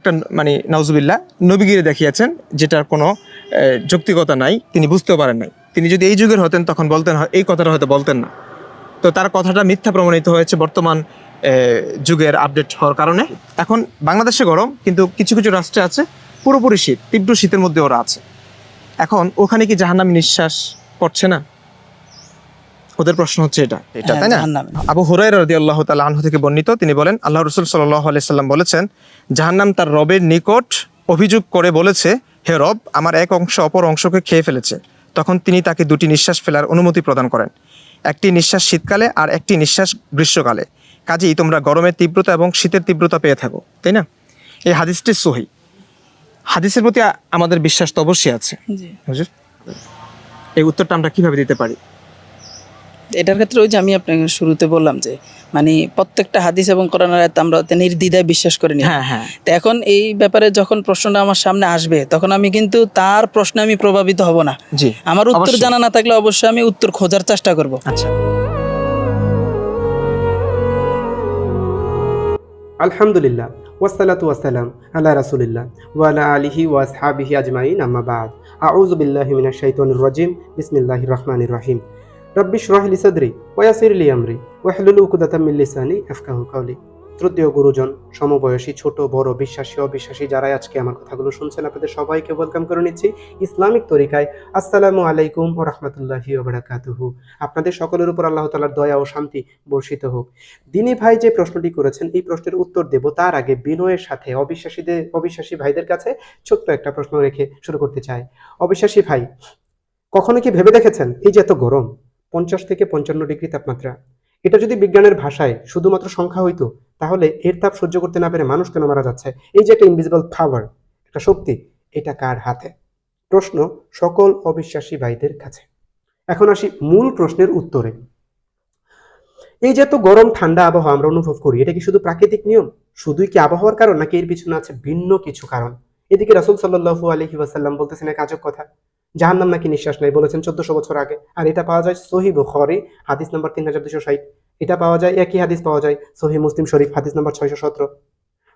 একটা মানে নাউজুবিল্লাহ নবীগিরি দেখিয়েছেন, যেটার কোনো যৌক্তিকতা নাই, তিনি বুঝতেও পারেন নাই। তিনি যদি এই যুগের হতেন, তখন বলতেন এই কথাটা হয়তো বলতেন না। তো তার কথাটা মিথ্যা প্রমাণিত হয়েছে বর্তমান যুগের আপডেট হওয়ার কারণে। এখন বাংলাদেশে গরম, কিন্তু কিছু কিছু রাষ্ট্রে আছে, পুরোপুরি শীত, তীব্র শীতের মধ্যে ওরা আছে। এখন ওখানে কি জাহান্নামী নিঃশ্বাস পড়ছে না? ওদের প্রশ্ন হচ্ছে এটা। এটা হ্যাঁ, তাই না? আবু হুরাই রদি আল্লাহ তালা আনহু থেকে বর্ণিত তিনি বলেন আল্লাহ রসুল সাল্লাহ সাল্লাম বলেছেন জাহান্নাম তার রবের নিকট অভিযোগ করে বলেছে হে রব আমার এক অংশ অপর অংশকে খেয়ে ফেলেছে। তখন তিনি তাকে দুটি নিঃশ্বাস ফেলার অনুমতি প্রদান করেন। একটি নিঃশ্বাস শীতকালে আর একটি নিঃশ্বাস গ্রীষ্মকালে। কাজেই তোমরা গরমের তীব্রতা এবং শীতের তীব্রতা পেয়ে থাকো তাই না? এই হাদিসটি সহি। হাদিসের প্রতি আমাদের বিশ্বাস তো অবশ্যই আছে। এই উত্তরটা আমরা কীভাবে দিতে পারি? এটার ক্ষেত্রে ওই যে আমি আপনাকে শুরুতে বললাম যে মানে প্রত্যেকটা হাদিস এবং কোরআনের আয়াত আমরা ওতে নির্দ্বিধায় বিশ্বাস করি নি হ্যাঁ হ্যাঁ। তো এখন এই ব্যাপারে যখন প্রশ্নটা আমার সামনে আসবে তখন আমি কিন্তু তার প্রশ্নে আমি প্রভাবিত হব না। জি আমার উত্তর জানা না থাকলে অবশ্যই আমি উত্তর খোঁজার চেষ্টা করব। আচ্ছা। আলহামদুলিল্লাহ ওয়াসালাতু ওয়াসালাম আল্লাহ রাসুলিল্লাহ ওয়ালা আলিহি ওয়াসহাবিহি আজমাইন আম্মা বাদ। আউযু বিল্লাহি মিনাশ শাইতানির রাজিম বিসমিল্লাহির রহমানির রহিম। রব্বি শরাহ লি সাদরি ওয়া ইয়াসির লি আমরি ওয়াহলুল উকদাতাম মিন লিসানি ইয়াফকাহু কাওলি শ্রদ্ধেয় গুরুজন, সমবয়সী ছোট, বড়, বিশ্বাসী, অবিশ্বাসী যারাই আজকে আমার কথাগুলো শুনছেন, আপনাদের সবাইকে ওয়েলকাম করে নিচ্ছি ইসলামিক তরিকায়। আসসালামু আলাইকুম ওয়া রাহমাতুল্লাহি ওয়া বারাকাতুহু। আপনাদের সকলের উপর আল্লাহ তাআলার দয়া ও শান্তি বর্ষিত হোক। দিনী ভাই যে প্রশ্নটি করেছেন, এই প্রশ্নের উত্তর দেব তার আগে বিনয়ের সাথে অবিশ্বাসীদের, অবিশ্বাসী ভাইদের কাছে ছোট্ট একটা প্রশ্ন রেখে শুরু করতে চাই। অবিশ্বাসী ভাই, কখনো কি ভেবে দেখেছেন, এই যে এত গরম? পঞ্চাশ থেকে পঞ্চান্ন ডিগ্রি তাপমাত্রা। এটা যদি বিজ্ঞানের ভাষায় শুধুমাত্র সংখ্যা হইতো, তাহলে এর তাপ সহ্য করতে না পেরে মানুষ কেন মারা যাচ্ছে? এই যে একটা ইনভিজিবল পাওয়ার একটা শক্তি, এটা কার হাতে? প্রশ্ন সকল অবিশ্বাসী ভাইদের কাছে। এখন আসি মূল প্রশ্নের উত্তরে। এই যে এত গরম, ঠান্ডা আবহাওয়া আমরা অনুভব করি, এটা কি শুধু প্রাকৃতিক নিয়ম? শুধুই কি আবহাওয়ার কারণ, নাকি এর পিছনে আছে ভিন্ন কিছু কারণ? এদিকে রাসুল সাল্লাহু আলহি ওয়াসাল্লাম বলতেছেন এক আজব কথা। জাহান্নাম নাকি নিঃশ্বাস নেই বলেছেন চোদ্দশো বছর আগে। আর এটা পাওয়া যায় সহি বুখারী, হাদিস নাম্বার তিন হাজার দুশো ষাট। এটা পাওয়া যায়, একই হাদিস পাওয়া যায়, সহি মুসলিম শরীফ, হাদিস নাম্বার ছয়শো সতেরো।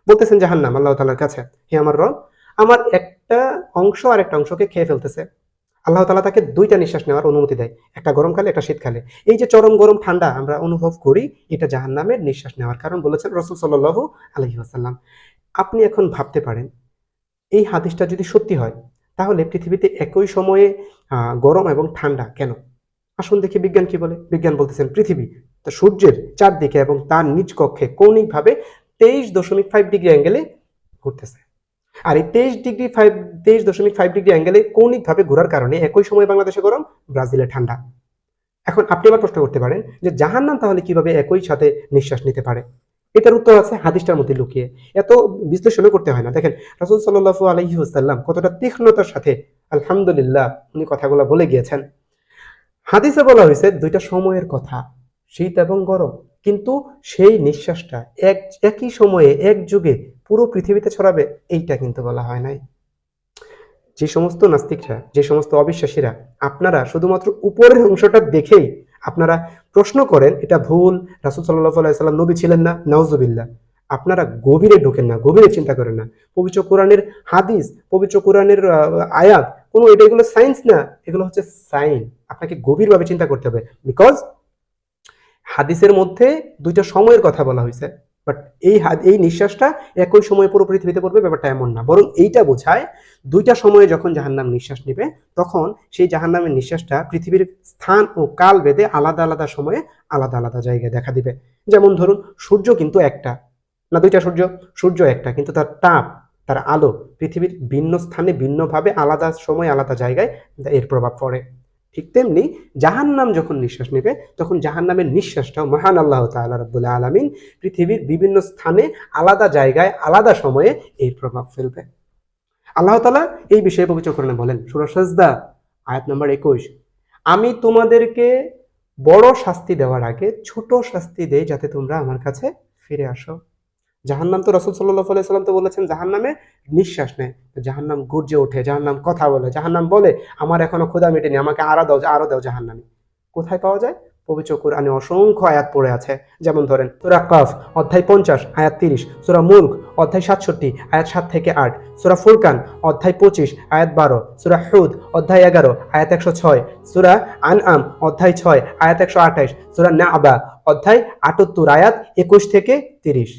বলতেছেন জাহান্নাম, আল্লাহ তালার কাছে, হে আমার রব, আমার একটা অংশ আর একটা অংশকে খেয়ে ফেলতেছে। আল্লাহ তালা তাকে দুইটা নিঃশ্বাস নেওয়ার অনুমতি দেয়, একটা গরমকালে একটা শীতকালে। এই যে চরম গরম ঠান্ডা আমরা অনুভব করি, এটা জাহান্নামের নিঃশ্বাস নেওয়ার কারণ বলেছেন রসুল সাল্লাহু আলহি আসাল্লাম আপনি এখন ভাবতে পারেন, এই হাদিসটা যদি সত্যি হয় তাহলে পৃথিবীতে একই সময়ে গরম এবং ঠান্ডা কেন? আসুন দেখি বিজ্ঞান কি বলে। বিজ্ঞান বলতেছেন, পৃথিবী তো সূর্যের চারদিকে এবং তার নিজ কক্ষে কৌণিকভাবে তেইশ দশমিক ফাইভ ডিগ্রি অ্যাঙ্গেলে ঘুরতেছে। আর এই তেইশ ডিগ্রি ফাইভ তেইশ দশমিক ফাইভ ডিগ্রি অ্যাঙ্গেলে কৌণিকভাবে ঘোরার কারণে একই সময় বাংলাদেশে গরম, ব্রাজিলে ঠান্ডা। এখন আপনি আবার প্রশ্ন করতে পারেন যে জাহান্নাম তাহলে কীভাবে একই সাথে নিঃশ্বাস নিতে পারে? এটার উত্তর আছে হাদিসটার মধ্যে লুকিয়ে। এত বিশ্লেষণও করতে হয় না। দেখেন, রাসুল সাল্লাহু আলহি সাল্লাম কতটা তীক্ষ্ণতার সাথে আলহামদুলিল্লাহ উনি কথাগুলো বলে গিয়েছেন। হাদিসে বলা হয়েছে, দুইটা সময়ের কথা, শীত এবং গরম। কিন্তু সেই নিঃশ্বাসটা এক, একই সময়ে, এক যুগে পুরো পৃথিবীতে ছড়াবে, এইটা কিন্তু বলা হয় নাই। যে সমস্ত নাস্তিকরা, যে সমস্ত অবিশ্বাসীরা, আপনারা শুধুমাত্র উপরের অংশটা দেখেই আপনারা প্রশ্ন করেন, এটা ভুল, রাসুল সাল্লাহ আলাইসাল্লাম নবী ছিলেন না, নাউজুবিল্লাহ। আপনারা গভীরে ঢোকেন না, গভীরে চিন্তা করেন না। পবিত্র কোরআনের হাদিস, পবিত্র কোরআনের আয়াত, কোনো, এটা এগুলো সায়েন্স না, এগুলো হচ্ছে সাইন আপনাকে গভীরভাবে চিন্তা করতে হবে। বিকজ হাদিসের মধ্যে দুইটা সময়ের কথা বলা হয়েছে বাট এই এই নিঃশ্বাসটা একই সময়ে পুরো পৃথিবীতে পড়বে, ব্যাপারটা এমন না। বরং এইটা বোঝায়, দুইটা সময়ে যখন জাহান্নাম নিঃশ্বাস নেবে, তখন সেই জাহান্নামের নিঃশ্বাসটা পৃথিবীর স্থান ও কাল ভেদে আলাদা আলাদা সময়ে আলাদা আলাদা জায়গায় দেখা দিবে। যেমন ধরুন, সূর্য কিন্তু একটা। না, দুইটা সূর্য? সূর্য একটা, কিন্তু তার তাপ, তার আলো পৃথিবীর ভিন্ন স্থানে ভিন্নভাবে আলাদা সময় আলাদা জায়গায় এর প্রভাব পড়ে। ঠিক তেমনি জাহান্নাম যখন নিঃশ্বাস নেবে, তখন জাহান্নামের নিঃশ্বাসটাও মহান আল্লাহ তাআলা রাব্বুল আলামিন পৃথিবীর বিভিন্ন স্থানে আলাদা জায়গায়, আলাদা সময়ে এই প্রভাব ফেলবে। আল্লাহ তাআলা এই বিষয়ে পবিত্র কোরআনে বলেন, সূরা সাজদা, আয়াত নম্বর একুশ, আমি তোমাদেরকে বড় শাস্তি দেওয়ার আগে ছোট শাস্তি দেই যাতে তোমরা আমার কাছে ফিরে আসো। জাহান্নাম তো রসুল সাল্লাহ সাল্লাম তো বলেছেন, জাহান্নামে নিঃশ্বাস নেয় জাহান্নাম গর্জে ওঠে, জাহান্নাম কথা বলে, জাহান্নাম বলে, আমার এখনও ক্ষুদা মেটেনি, আমাকে আরও দাও আরও দাও জাহান্নামে। কোথায় পাওয়া যায়? পবিত্র কোরআনে অসংখ্য আয়াত পড়ে আছে, যেমন ধরেন, সুরা কফ, অধ্যায় পঞ্চাশ, আয়াত তিরিশ, সুরা মুল্ক, অধ্যায় সাতষট্টি, আয়াত সাত থেকে আট, সুরা ফুরকান, অধ্যায় পঁচিশ, আয়াত বারো, সুরা হুদ, অধ্যায় এগারো, আয়াত একশো ছয়, সুরা আনআম, অধ্যায় ছয়, আয়াত একশো আঠাইশ সুরা নাবা, অধ্যায় আটাত্তর, আয়াত একুশ থেকে তিরিশ।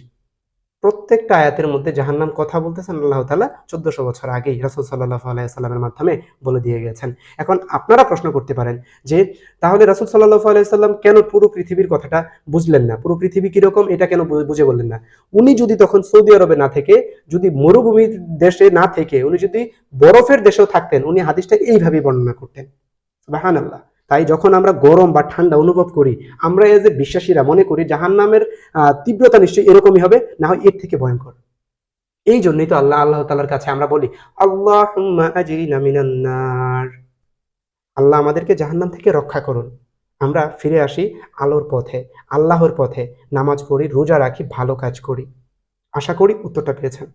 প্রত্যেকটা আয়াতের মধ্যে জাহান্নাম কথা বলতেছেন আল্লাহ তালা চোদ্দশো বছর আগেই রাসুল সাল্লাহ আলাইসাল্লামের মাধ্যমে বলে দিয়ে গেছেন। এখন আপনারা প্রশ্ন করতে পারেন যে, তাহলে রাসুল সাল্লাহ আলাইসাল্লাম কেন পুরো পৃথিবীর কথাটা বুঝলেন না? পুরো পৃথিবী কীরকম? এটা কেন বুঝে বললেন না? উনি যদি তখন সৌদি আরবে না থেকে, যদি মরুভূমির দেশে না থেকে, উনি যদি বরফের দেশেও থাকতেন, উনি হাদিসটা এইভাবেই বর্ণনা করতেন। বাহান আল্লাহ তাই যখন আমরা গরম বা ঠান্ডা অনুভব করি আমরা এজ এ বিশ্বাসীরা মনে করি জাহান্নামের আহ, তীব্রতা নিশ্চয়ই এরকমই হবে না হয় এর থেকে ভয়ঙ্কর। এই জন্যই তো আল্লাহ আল্লাহ তালার কাছে আমরা বলি আল্লাহ আল্লাহ আমাদেরকে জাহান্নাম থেকে রক্ষা করুন। আমরা ফিরে আসি আলোর পথে আল্লাহর পথে। নামাজ পড়ি রোজা রাখি ভালো কাজ করি। আশা করি উত্তরটা পেয়েছেন।